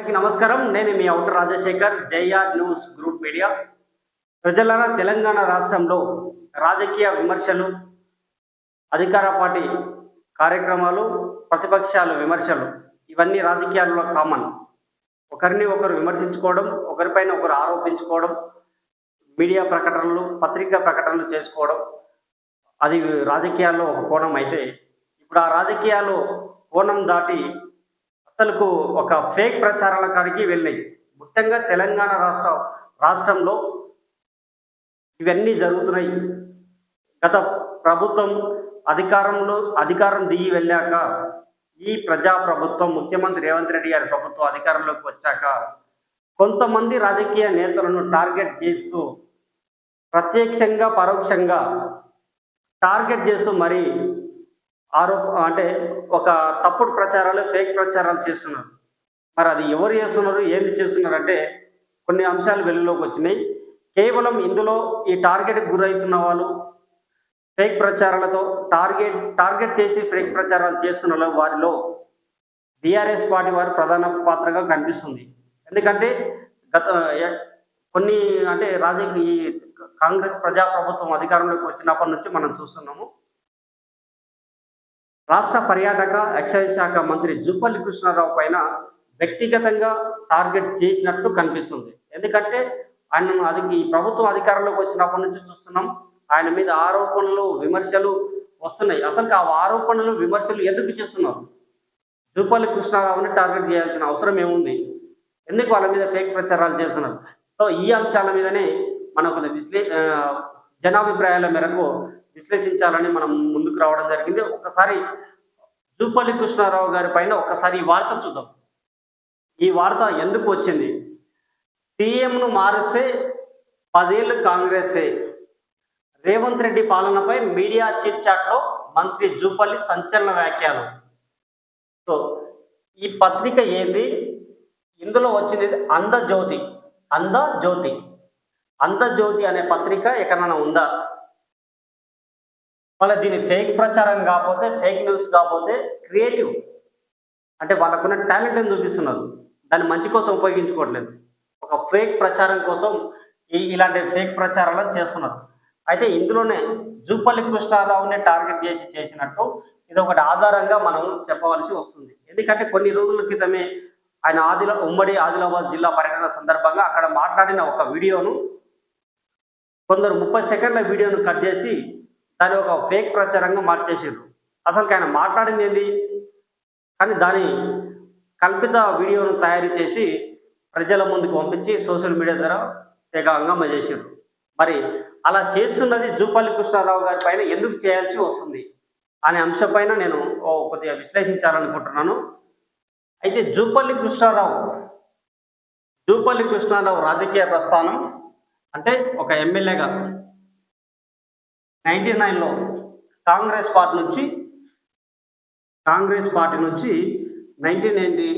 అందరికీ నమస్కారం. నేను మీ outer Rajasekhar JR news group media. ప్రజలారా తెలంగాణ రాష్ట్రంలో రాజకీయ విమర్శలు అధికార పార్టీ కార్యక్రమాలు ప్రతిపక్షాలు విమర్శలు ఇవన్నీ రాజకీయాల్లో కామన్. ఒకరిని ఒకరు విమర్శించుకోవడం ఒకరిపైన ఒకరు ఆరోపించుకోవడం మీడియా ప్రకటనలు పత్రికా ప్రకటనలు చేసుకోవడం అది రాజకీయాల్లో ఒక కోణం అయితే ఇప్పుడు ఆ రాజకీయాలు కోణం దాటి అసలుకు ఒక ఫేక్ ప్రచారాల కాడికి వెళ్ళాయి ముఖ్యంగా తెలంగాణ రాష్ట్ర రాష్ట్రంలో ఇవన్నీ జరుగుతున్నాయి. గత ప్రభుత్వం అధికారంలో అధికారం దిగి వెళ్ళాక ఈ ప్రజా ప్రభుత్వం ముఖ్యమంత్రి రేవంత్ రెడ్డి గారి ప్రభుత్వం అధికారంలోకి వచ్చాక కొంతమంది రాజకీయ నేతలను టార్గెట్ చేస్తూ ప్రత్యక్షంగా పరోక్షంగా టార్గెట్ చేస్తూ మరి ఆరోప అంటే ఒక తప్పుడు ప్రచారాలు ఫేక్ ప్రచారాలు చేస్తున్నారు. మరి అది ఎవరు చేస్తున్నారు ఏంది చేస్తున్నారు అంటే కొన్ని అంశాలు వెలుగులోకి వచ్చినాయి. కేవలం ఇందులో ఈ టార్గెట్కి గురవుతున్న వాళ్ళు ఫేక్ ప్రచారాలతో టార్గెట్ టార్గెట్ చేసి ఫేక్ ప్రచారాలు చేస్తున్న వాళ్ళు వారిలో బీఆర్ఎస్ పార్టీ వారు ప్రధాన పాత్రగా కనిపిస్తుంది. ఎందుకంటే గత కొన్ని అంటే రాజకీయ ఈ కాంగ్రెస్ ప్రజాప్రభుత్వం అధికారంలోకి వచ్చినప్పటి నుంచి మనం చూస్తున్నాము. రాష్ట్ర పర్యాటక ఎక్సైజ్ శాఖ మంత్రి జుప్పల్లి కృష్ణారావు పైన వ్యక్తిగతంగా టార్గెట్ చేసినట్టు కనిపిస్తుంది. ఎందుకంటే ఆయన అది ఈ ప్రభుత్వం అధికారంలోకి వచ్చినప్పటి నుంచి చూస్తున్నాం ఆయన మీద ఆరోపణలు విమర్శలు వస్తున్నాయి. అసలు ఆ ఆరోపణలు విమర్శలు ఎందుకు చేస్తున్నారు? జూపల్లి కృష్ణారావుని టార్గెట్ చేయాల్సిన అవసరం ఏముంది? ఎందుకు వాళ్ళ మీద ఫేక్ ప్రచారాలు చేస్తున్నారు? సో ఈ అంశాల మీదనే మనం విశ్లే జనాభిప్రాయాల మేరకు విశ్లేషించాలని మనం ముందుకు రావడం జరిగింది. ఒకసారి జూపల్లి కృష్ణారావు గారి పైన ఒకసారి ఈ వార్త చూద్దాం. ఈ వార్త ఎందుకు వచ్చింది? సీఎంను మారిస్తే పదేళ్ళు కాంగ్రెసే. రేవంత్ రెడ్డి పాలనపై మీడియా చిట్ చాట్లో మంత్రి జూపల్లి సంచలన వ్యాఖ్యలు. సో ఈ పత్రిక ఏంది? ఇందులో వచ్చింది అందజ్యోతి. అందజ్యోతి. అందజ్యోతి అనే పత్రిక ఎక్కడైనా ఉందా? మళ్ళీ దీని ఫేక్ ప్రచారం కాకపోతే ఫేక్ న్యూస్ కాకపోతే క్రియేటివ్ అంటే వాళ్ళకున్న టాలెంట్ని చూపిస్తున్నారు. దాన్ని మంచి కోసం ఉపయోగించుకోవట్లేదు. ఒక ఫేక్ ప్రచారం కోసం ఈ ఇలాంటి ఫేక్ ప్రచారాలను చేస్తున్నారు. అయితే ఇందులోనే జూపల్లి కృష్ణారావుని టార్గెట్ చేసి చేసినట్టు ఇది ఒకటి ఆధారంగా మనం చెప్పవలసి వస్తుంది. ఎందుకంటే కొన్ని రోజుల క్రితమే ఆయన ఆదిలా ఉమ్మడి ఆదిలాబాద్ జిల్లా పర్యటన సందర్భంగా అక్కడ మాట్లాడిన ఒక వీడియోను కొందరు ముప్పై సెకండ్ల వీడియోను కట్ చేసి దాన్ని ఒక ఫేక్ ప్రచారంగా మార్చేసారు అసలు ఆయన మాట్లాడింది ఏంది? కానీ దాని కల్పిత వీడియోను తయారు చేసి ప్రజల ముందుకు పంపించి సోషల్ మీడియా ద్వారా తెగ హంగామా చేశారు మరి అలా చేస్తున్నది జూపల్లి కృష్ణారావు గారి పైన ఎందుకు చేయాల్సి వస్తుంది? అనే అంశంపైన నేను కొద్దిగా విశ్లేషించాలనుకుంటున్నాను. అయితే జూపల్లి కృష్ణారావు జూపల్లి కృష్ణారావు రాజకీయ ప్రస్థానం అంటే ఒక ఎమ్మెల్యేగా నైన్టీ నైన్లో కాంగ్రెస్ పార్టీ నుంచి కాంగ్రెస్ పార్టీ నుంచి నైన్టీన్ ఎయిటీ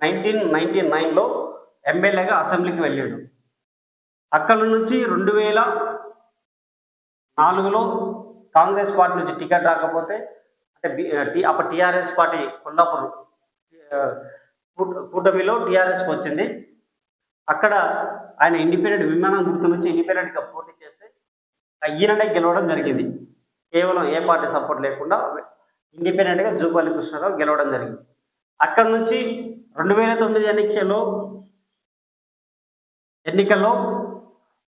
నైన్టీన్ నైన్టీ నైన్లో ఎమ్మెల్యేగా అసెంబ్లీకి వెళ్ళాడు. అక్కడ నుంచి రెండు వేల నాలుగులో కాంగ్రెస్ పార్టీ నుంచి టికెట్ రాకపోతే అంటే అప్పుడు టీఆర్ఎస్ పార్టీ కొల్లాపూర్ కూటమిలో టీఆర్ఎస్కి వచ్చింది. అక్కడ ఆయన ఇండిపెండెంట్ విమానం గుర్తు నుంచి ఇండిపెండెంట్గా పోటీ చేస్తే ఈయననే గెలవడం జరిగింది. కేవలం ఏ పార్టీ సపోర్ట్ లేకుండా ఇండిపెండెంట్గా జూపల్లి కృష్ణారావు గెలవడం జరిగింది. అక్కడ నుంచి రెండు వేల తొమ్మిది ఎన్నికల్లో ఎన్నికల్లో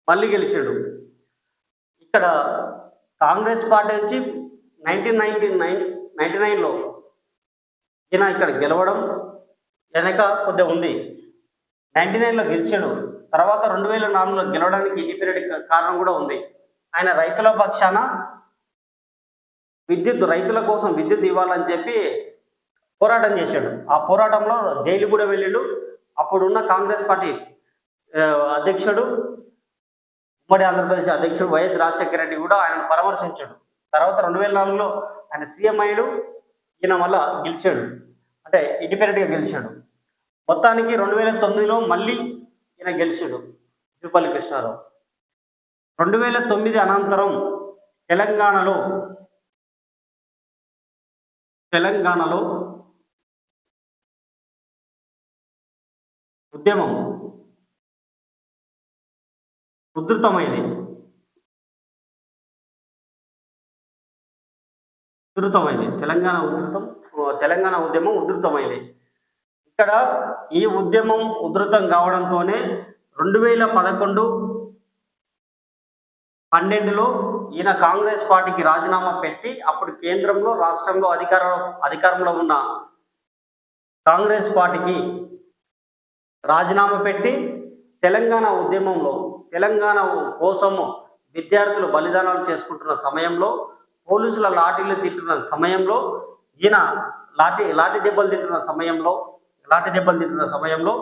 మళ్ళీ గెలిచాడు. ఇక్కడ కాంగ్రెస్ పార్టీ నుంచి నైన్టీన్ నైన్టీ నైన్ నైన్టీ నైన్లో ఈయన ఇక్కడ గెలవడం వెనక కొద్దిగా ఉంది. నైన్టీ నైన్లో గెలిచాడు. తర్వాత రెండు వేల నాలుగులో గెలవడానికి ఇండిపెండెంట్ కారణం కూడా ఉంది. ఆయన రైతుల పక్షాన విద్యుత్ రైతుల కోసం విద్యుత్ ఇవ్వాలని చెప్పి పోరాటం చేశాడు. ఆ పోరాటంలో జైలు కూడా వెళ్ళాడు. అప్పుడున్న కాంగ్రెస్ పార్టీ అధ్యక్షుడు ఉమ్మడి ఆంధ్రప్రదేశ్ అధ్యక్షుడు వైఎస్ రాజశేఖర రెడ్డి కూడా ఆయన పరామర్శించాడు. తర్వాత రెండు వేల నాలుగులో ఆయన సీఎం అయ్యాడు. ఈయన మళ్ళా గెలిచాడు. అంటే ఇండిపెండెంట్గా గెలిచాడు. మొత్తానికి రెండు వేల తొమ్మిదిలో మళ్ళీ ఈయన గెలిచాడు. తిరుపల్లి కృష్ణారావు. రెండు వేల తొమ్మిది అనంతరం తెలంగాణలో తెలంగాణలో ఉద్యమం ఉధృతమైంది. ఉధృతమైంది. తెలంగాణ ఉధృతం తెలంగాణ ఉద్యమం ఉధృతమైంది. ఇక్కడ ఈ ఉద్యమం ఉధృతం కావడంతోనే రెండు వేల పదకొండు పన్నెండులో ఈయన కాంగ్రెస్ పార్టీకి రాజీనామా పెట్టి అప్పుడు కేంద్రంలో రాష్ట్రంలో అధికార అధికారంలో ఉన్న కాంగ్రెస్ పార్టీకి రాజీనామా పెట్టి తెలంగాణ ఉద్యమంలో తెలంగాణ కోసము విద్యార్థులు బలిదానాలు చేసుకుంటున్న సమయంలో పోలీసుల లాఠీలు తింటున్న సమయంలో ఈయన లాఠీ లాఠీ దెబ్బలు తింటున్న సమయంలో లాఠీ దెబ్బలు తింటున్న సమయంలో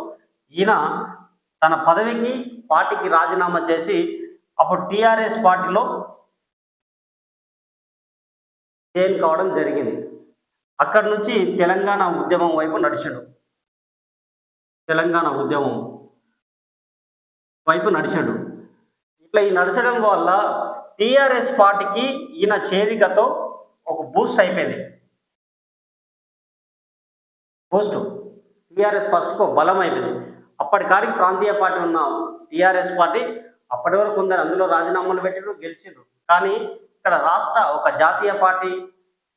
ఈయన తన పదవికి పార్టీకి రాజీనామా చేసి అప్పుడు టీఆర్ఎస్ పార్టీలో జైన్ కావడం జరిగింది. అక్కడి నుంచి తెలంగాణ ఉద్యమం వైపు నడిచాడు. తెలంగాణ ఉద్యమం వైపు నడిచాడు. ఇట్లా ఈ నడచడం వల్ల టీఆర్ఎస్ పార్టీకి ఈయన చేరికతో ఒక బూస్ట్ అయిపోయింది. బూస్ట్. టీఆర్ఎస్ ఫస్ట్కు బలం అయిపోయింది. అప్పటికాడికి ప్రాంతీయ పార్టీ ఉన్న టీఆర్ఎస్ పార్టీ అప్పటి వరకు ఉందని అందులో రాజీనామాలు పెట్టారు గెలిచిండ్రు కానీ ఇక్కడ రాష్ట్ర ఒక జాతీయ పార్టీ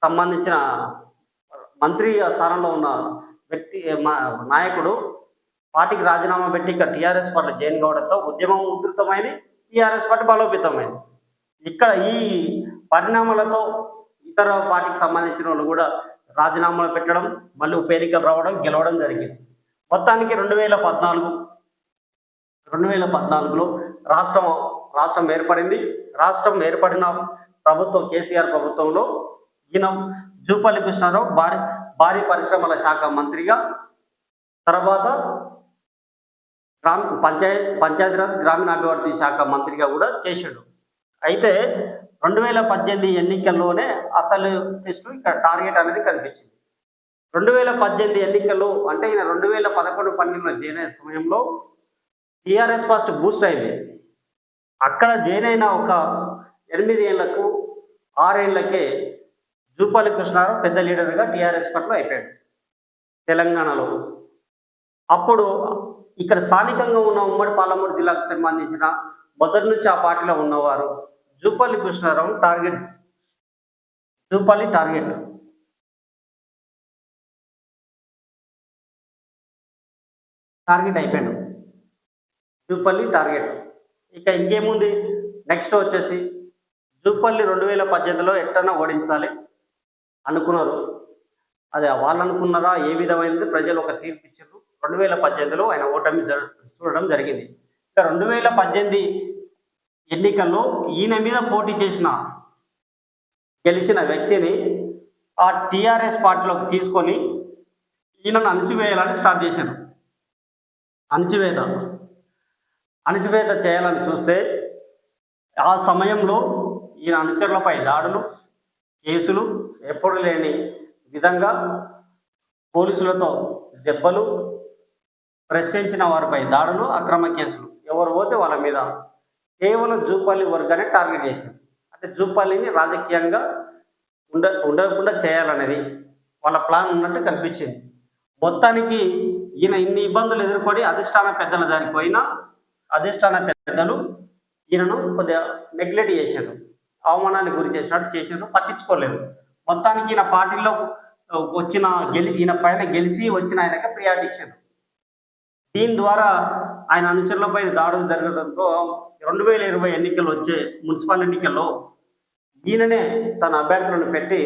సంబంధించిన మంత్రి స్థానంలో ఉన్న వ్యక్తి మా- నాయకుడు పార్టీకి రాజీనామా పెట్టి ఇక్కడ టీఆర్ఎస్ పార్టీ జైన్ కావడంతో ఉద్యమం ఉధృతమైంది టీఆర్ఎస్ పార్టీ బలోపేతమైంది. ఇక్కడ ఈ పరిణామాలతో ఇతర పార్టీకి సంబంధించిన వాళ్ళు కూడా రాజీనామాలు పెట్టడం మళ్ళీ ఉప ఎన్నికలు రావడం గెలవడం జరిగింది. మొత్తానికి రెండు వేల పద్నాలుగు రెండు వేల పద్నాలుగులో రాష్ట్రం రాష్ట్రం ఏర్పడింది. రాష్ట్రం ఏర్పడిన ప్రభుత్వం కేసీఆర్ ప్రభుత్వంలో ఈయన జూపల్లి కృష్ణారావు భారీ భారీ పరిశ్రమల శాఖ మంత్రిగా. తర్వాత గ్రామ పంచాయత్ పంచాయతీరాజ్ గ్రామీణాభివృద్ధి శాఖ మంత్రిగా కూడా చేశాడు అయితే రెండు వేల పద్దెనిమిది ఎన్నికల్లోనే అసలు టెస్ట్ ఇక్కడ టార్గెట్ అనేది కనిపించింది. రెండు వేల పద్దెనిమిది ఎన్నికల్లో అంటే ఈయన రెండు వేల పదకొండు పన్నెండులో జాయిన్ సమయంలో టీఆర్ఎస్ ఫస్ట్ బూస్ట్ అయింది. అక్కడ జైన్ అయిన ఒక ఎనిమిది ఏళ్ళకు ఆరేళ్ళకే జూపల్లి కృష్ణారావు పెద్ద లీడర్గా టీఆర్ఎస్ పట్ల అయిపోయాడు తెలంగాణలో. అప్పుడు ఇక్కడ స్థానికంగా ఉన్న ఉమ్మడి పాలమూరు జిల్లాకు సంబంధించిన మొదటి నుంచి ఆ పార్టీలో ఉన్నవారు Jupally Krishnarao target Jupally target. Target అయిపోయాడు. జూపల్లి టార్గెట్. ఇక ఇంకేముంది? నెక్స్ట్ వచ్చేసి జూపల్లి రెండు వేల పద్దెనిమిదిలో ఎట్టన్నా ఓడించాలి అనుకున్నారు. అది వాళ్ళు అనుకున్నారా? ఏ విధమైనది ప్రజలు ఒక తీర్పు ఇచ్చారు రెండు వేల పద్దెనిమిదిలో ఆయన ఓటమి చూడడం జరిగింది. ఇక రెండు వేల పద్దెనిమిది ఎన్నికల్లో ఈయన మీద పోటీ చేసిన గెలిచిన వ్యక్తిని ఆ టీఆర్ఎస్ పార్టీలోకి తీసుకొని ఈయనను అణచివేయాలని స్టార్ట్ చేశారు. అణచివేత. అణచివేత చేయాలని చూస్తే ఆ సమయంలో ఈయన అనుచరులపై దాడులు కేసులు ఎప్పుడు లేని విధంగా పోలీసులతో దెబ్బలు ప్రశ్నించిన వారిపై దాడులు అక్రమ కేసులు. ఎవరు పోతే వాళ్ళ మీద కేవలం జూపల్లి వర్గాన్ని టార్గెట్ చేసింది. అంటే జూపల్లిని రాజకీయంగా ఉండ ఉండకుండా చేయాలనేది వాళ్ళ ప్లాన్ ఉన్నట్టు కనిపించింది. మొత్తానికి ఈయన ఇన్ని ఇబ్బందులు ఎదుర్కొని అధిష్టాన పెద్దల దానికి పోయినా అధిష్టాన పెద్దలు ఈయనను కొద్దిగా నెగ్లెక్ట్ చేశారు. అవమానానికి గురి చేసినట్టు చేశారు. పట్టించుకోలేదు. మొత్తానికి ఈయన పార్టీలో వచ్చిన గెలి ఈయన పైన గెలిచి వచ్చిన ఆయనకి ప్రియారిటీ ఇచ్చారు. దీని ద్వారా ఆయన అనుచరులపై దాడులు జరగడంతో రెండు వేల ఇరవై ఎన్నికలు వచ్చే మున్సిపల్ ఎన్నికల్లో ఈయననే తన అభ్యర్థులను పెట్టి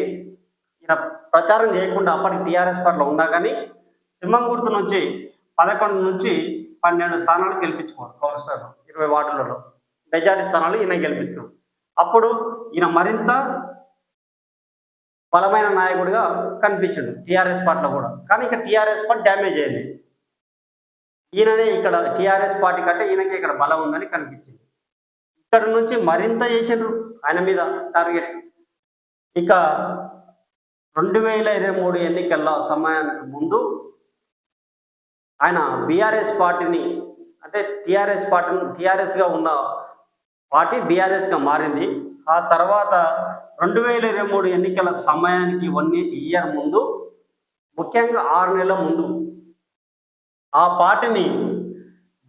ఈయన ప్రచారం చేయకుండా అప్పటికి టీఆర్ఎస్ పార్టీలో ఉన్నా కానీ సింహం గుర్తు నుంచి పదకొండు నుంచి పన్నెండు స్థానాలు గెలిపించుకోరు కౌన్సిలర్ ఇరవై వార్డులలో. మెజారిటీ స్థానాలు ఈయన గెలిపించారు అప్పుడు ఈయన మరింత బలమైన నాయకుడిగా కనిపించాడు టీఆర్ఎస్ పార్టీలో కూడా. కానీ ఇక్కడ టీఆర్ఎస్ పార్టీ డ్యామేజ్ అయింది. ఈయననే ఇక్కడ టీఆర్ఎస్ పార్టీ కంటే ఈయనకి ఇక్కడ బలం ఉందని కనిపించింది. ఇక్కడ నుంచి మరింత చేసిండ్రు ఆయన మీద టార్గెట్. ఇక రెండు వేల ఇరవై మూడు ఎన్నికల్లో సమయానికి ముందు ఆయన బీఆర్ఎస్ పార్టీని అంటే టీఆర్ఎస్ పార్టీ టీఆర్ఎస్గా ఉన్న పార్టీ బీఆర్ఎస్గా మారింది. ఆ తర్వాత రెండు వేల ఇరవై మూడు ఎన్నికల సమయానికి వన్ ఇయర్ ముందు ముఖ్యంగా ఆరు నెలల ముందు ఆ పార్టీని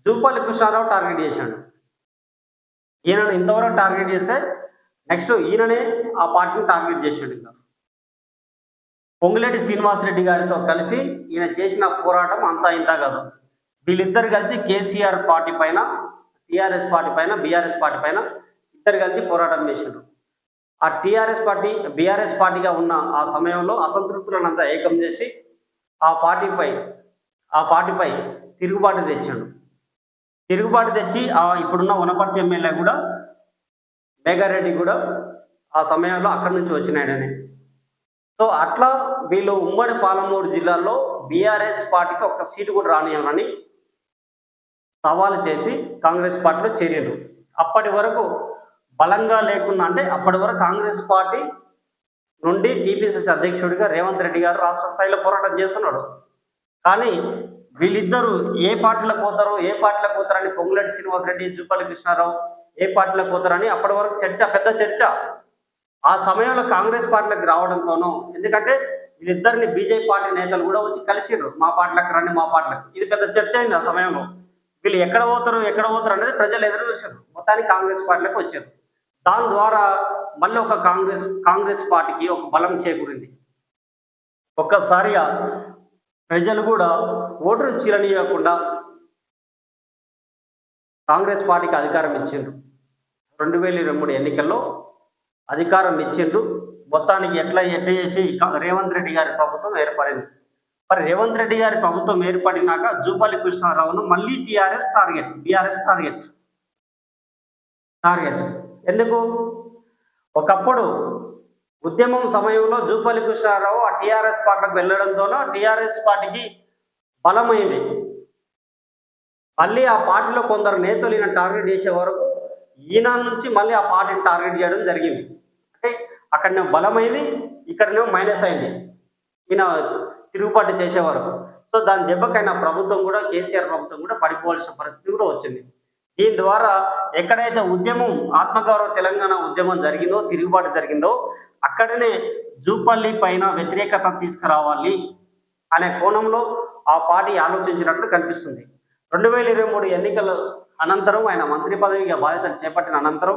జూపల్లి కృష్ణారావు టార్గెట్ చేశాడు. ఈయనను ఇంతవరకు టార్గెట్ చేస్తే నెక్స్ట్ ఈయననే ఆ పార్టీని టార్గెట్ చేశాడు ఇంకా. పొంగులేటి శ్రీనివాసరెడ్డి గారితో కలిసి ఈయన చేసిన పోరాటం అంతా ఇంత కాదు. వీళ్ళిద్దరు కలిసి కేసీఆర్ పార్టీ పైన టీఆర్ఎస్ పార్టీ పైన బీఆర్ఎస్ పార్టీ పైన ఇద్దరు కలిసి పోరాటం చేశారు ఆ టీఆర్ఎస్ పార్టీ బీఆర్ఎస్ పార్టీగా ఉన్న ఆ సమయంలో అసంతృప్తులను అంతా ఏకం చేసి ఆ పార్టీపై ఆ పార్టీపై తిరుగుబాటు తెచ్చాడు. తిరుగుబాటు తెచ్చి ఆ ఇప్పుడున్న వనపర్తి ఎమ్మెల్యే కూడా మేఘారెడ్డి కూడా ఆ సమయంలో అక్కడి నుంచి వచ్చినాడని. సో అట్లా వీళ్ళు ఉమ్మడి పాలమూరు జిల్లాలో బీఆర్ఎస్ పార్టీకి ఒక్క సీటు కూడా రానియాలని సవాలు చేసి కాంగ్రెస్ పార్టీలో చేరారు అప్పటి వరకు బలంగా లేకుండా అంటే అప్పటి వరకు కాంగ్రెస్ పార్టీ నుండి టీపీసీసీ అధ్యక్షుడిగా రేవంత్ రెడ్డి గారు రాష్ట్ర స్థాయిలో పోరాటం చేస్తున్నాడు. కానీ వీళ్ళిద్దరూ ఏ పార్టీలకు పోతారో ఏ పార్టీలకు పోతారని పొంగులేటి శ్రీనివాసరెడ్డి జూపల్లి కృష్ణారావు ఏ పార్టీలకు పోతారని అప్పటి వరకు చర్చ పెద్ద చర్చ. ఆ సమయంలో కాంగ్రెస్ పార్టీలకు రావడంతోనూ ఎందుకంటే వీళ్ళిద్దరిని బీజేపీ పార్టీ నేతలు కూడా వచ్చి కలిసిరు మా పార్టీలకు రండి మా పార్టీలకు. ఇది పెద్ద చర్చ అయింది ఆ సమయంలో. వీళ్ళు ఎక్కడ పోతారు ఎక్కడ పోతారు అనేది ప్రజలు ఎదురు చూశారు మొత్తానికి కాంగ్రెస్ పార్టీలకు వచ్చారు. దాని ద్వారా మళ్ళీ ఒక కాంగ్రెస్ కాంగ్రెస్ పార్టీకి ఒక బలం చేకూరింది. ఒక్కసారిగా ప్రజలు కూడా ఓటును చీలనీయకుండా కాంగ్రెస్ పార్టీకి అధికారం ఇచ్చిండ్రు. రెండు వేల ఇరవై మూడు ఎన్నికల్లో అధికారం ఇచ్చిండ్రు. మొత్తానికి ఎట్లా ఎట్లా చేసి రేవంత్ రెడ్డి గారి ప్రభుత్వం ఏర్పడింది. మరి రేవంత్ రెడ్డి గారి ప్రభుత్వం ఏర్పడినాక జూపల్లి కృష్ణారావును మళ్ళీ TRS target BRS target. Target. ఎందుకు? ఒకప్పుడు ఉద్యమం సమయంలో జూపల్లి కృష్ణారావు ఆ టీఆర్ఎస్ పార్టీకి వెళ్ళడంతోనో టీఆర్ఎస్ పార్టీకి బలమైంది. మళ్ళీ ఆ పార్టీలో కొందరు నేతలు ఈయన టార్గెట్ చేసే వరకు ఈయన నుంచి మళ్ళీ ఆ పార్టీని టార్గెట్ చేయడం జరిగింది. అంటే అక్కడనేమో బలమైంది ఇక్కడనేమో మైనస్ అయింది. ఈయన తిరుగుబాటు చేసే వరకు సో దాని దెబ్బకైనా ప్రభుత్వం కూడా కేసీఆర్ ప్రభుత్వం కూడా పడిపోవాల్సిన పరిస్థితి కూడా వచ్చింది. దీని ద్వారా ఎక్కడైతే ఉద్యమం ఆత్మగౌరవ తెలంగాణ ఉద్యమం జరిగిందో తిరుగుబాటు జరిగిందో అక్కడనే జూపల్లి పైన వ్యతిరేకత తీసుకురావాలి అనే కోణంలో ఆ పార్టీ ఆలోచించినట్లు కనిపిస్తుంది. రెండు వేల ఇరవై మూడు ఎన్నికల అనంతరం ఆయన మంత్రి పదవిగా బాధ్యతలు చేపట్టిన అనంతరం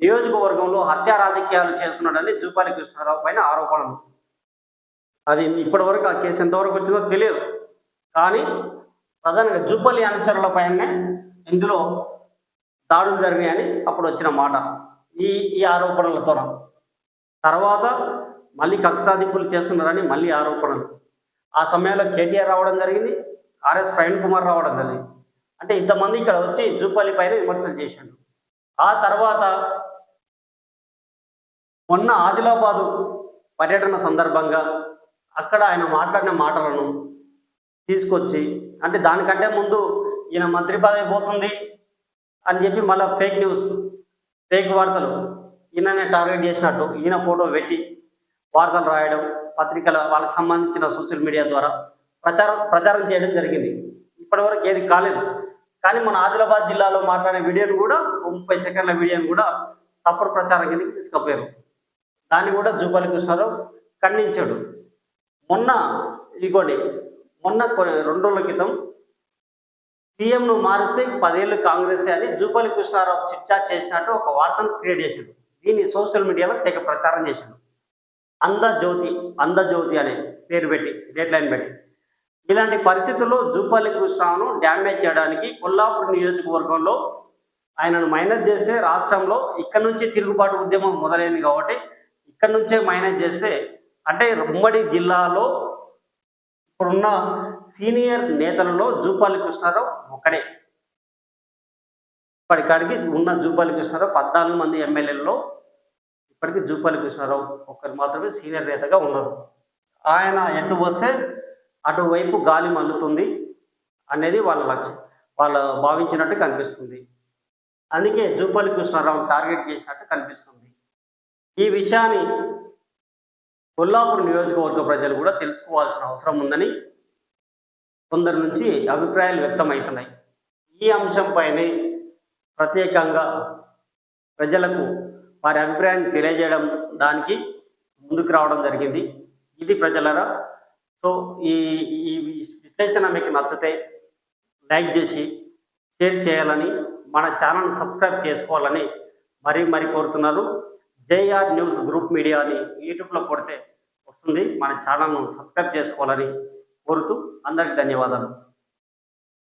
నియోజకవర్గంలో హత్యా రాజకీయాలు చేస్తున్నాడని జూపాలి కృష్ణారావు పైన ఆరోపణలు. అది ఇప్పటివరకు ఆ కేసు ఎంతవరకు వచ్చిందో తెలియదు. కానీ ప్రధానంగా జూపల్లి అనుచరుల పైనే ఇందులో దాడులు జరిగాయని అప్పుడు వచ్చిన మాట. ఈ ఈ ఆరోపణలతో తర్వాత మళ్ళీ కక్షాదింపులు చేస్తున్నారని మళ్ళీ ఆరోపణలు. ఆ సమయంలో కేటీఆర్ రావడం జరిగింది. ఆర్ఎస్ ప్రవీణ్ కుమార్ రావడం జరిగింది. అంటే ఇంతమంది ఇక్కడ వచ్చి జూపల్లి పైన విమర్శలు చేశాడు ఆ తర్వాత మొన్న ఆదిలాబాదు పర్యటన సందర్భంగా అక్కడ ఆయన మాట్లాడిన మాటలను తీసుకొచ్చి అంటే దానికంటే ముందు ఈయన మంత్రి పదవి పోతుంది అని చెప్పి మళ్ళీ ఫేక్ న్యూస్ ఫేక్ వార్తలు ఈయననే టార్గెట్ చేసినట్టు ఈయన ఫోటో పెట్టి వార్తలు రాయడం పత్రికల వాళ్ళకి సంబంధించిన సోషల్ మీడియా ద్వారా ప్రచారం ప్రచారం చేయడం జరిగింది. ఇప్పటివరకు ఏది కాలేదు. కానీ మన ఆదిలాబాద్ జిల్లాలో మాట్లాడే వీడియోను కూడా ముప్పై సెకండ్ల వీడియోను కూడా తప్పుడు ప్రచారం కిందకి తీసుకుపోయారు. దాన్ని కూడా జూపల్లి కృష్ణారావు ఖండించాడు. మొన్న ఇదిగోండి మొన్న కొన్ని రెండు రోజుల క్రితం సీఎంను మారిస్తే పదేళ్ళు కాంగ్రెస్ అని జూపల్లి కృష్ణారావు చిట్టా చేసినట్టు ఒక వార్తను క్రియేట్ చేశాడు. దీన్ని సోషల్ మీడియాలో తెగ ప్రచారం చేశాడు. అందజ్యోతి అందజ్యోతి అనే పేరు పెట్టి డెడ్ లైన్ పెట్టి. ఇలాంటి పరిస్థితుల్లో జూపల్లి కృష్ణను డ్యామేజ్ చేయడానికి కొల్లాపూర్ నియోజకవర్గంలో ఆయనను మైనస్ చేస్తే రాష్ట్రంలో ఇక్కడ నుంచి తిరుగుబాటు ఉద్యమం మొదలైంది కాబట్టి ఇక్కడ నుంచే మైనస్ చేస్తే అంటే ఉమ్మడి జిల్లాలో ఇప్పుడున్న సీనియర్ నేతలలో జూపాలి కృష్ణారావు ఒక్కడే ఇప్పటికాడికి ఉన్న జూపాలి కృష్ణారావు పద్నాలుగు మంది ఎమ్మెల్యేలలో ఇప్పటికీ జూపాలి కృష్ణారావు ఒకరు మాత్రమే సీనియర్ నేతగా ఉన్నారు. ఆయన ఎటు వస్తే అటువైపు గాలి మల్లుతుంది అనేది వాళ్ళ లక్ష్యం. వాళ్ళు భావించినట్టు కనిపిస్తుంది. అందుకే జూపల్లి కృష్ణారావు టార్గెట్ చేసినట్టు కనిపిస్తుంది. ఈ విషయాన్ని కొల్లాపూర్ నియోజకవర్గ ప్రజలు కూడా తెలుసుకోవాల్సిన అవసరం ఉందని కొందరి నుంచి అభిప్రాయాలు వ్యక్తమవుతున్నాయి. ఈ అంశంపైనే ప్రత్యేకంగా ప్రజలకు వారి అభిప్రాయాన్ని తెలియజేయడం దానికి ముందుకు రావడం జరిగింది. ఇది ప్రజలరా సో ఈ ఈ విశ్లేషణ మీకు నచ్చితే లైక్ చేసి షేర్ చేయాలని మన ఛానల్ సబ్స్క్రైబ్ చేసుకోవాలని మరీ మరీ కోరుతున్నారు. జేఆర్ న్యూస్ గ్రూప్ మీడియా అని యూట్యూబ్లో కొడితే వస్తుంది. మన ఛానల్ను సబ్స్క్రైబ్ చేసుకోవాలని కోరుతూ అందరికీ ధన్యవాదాలు.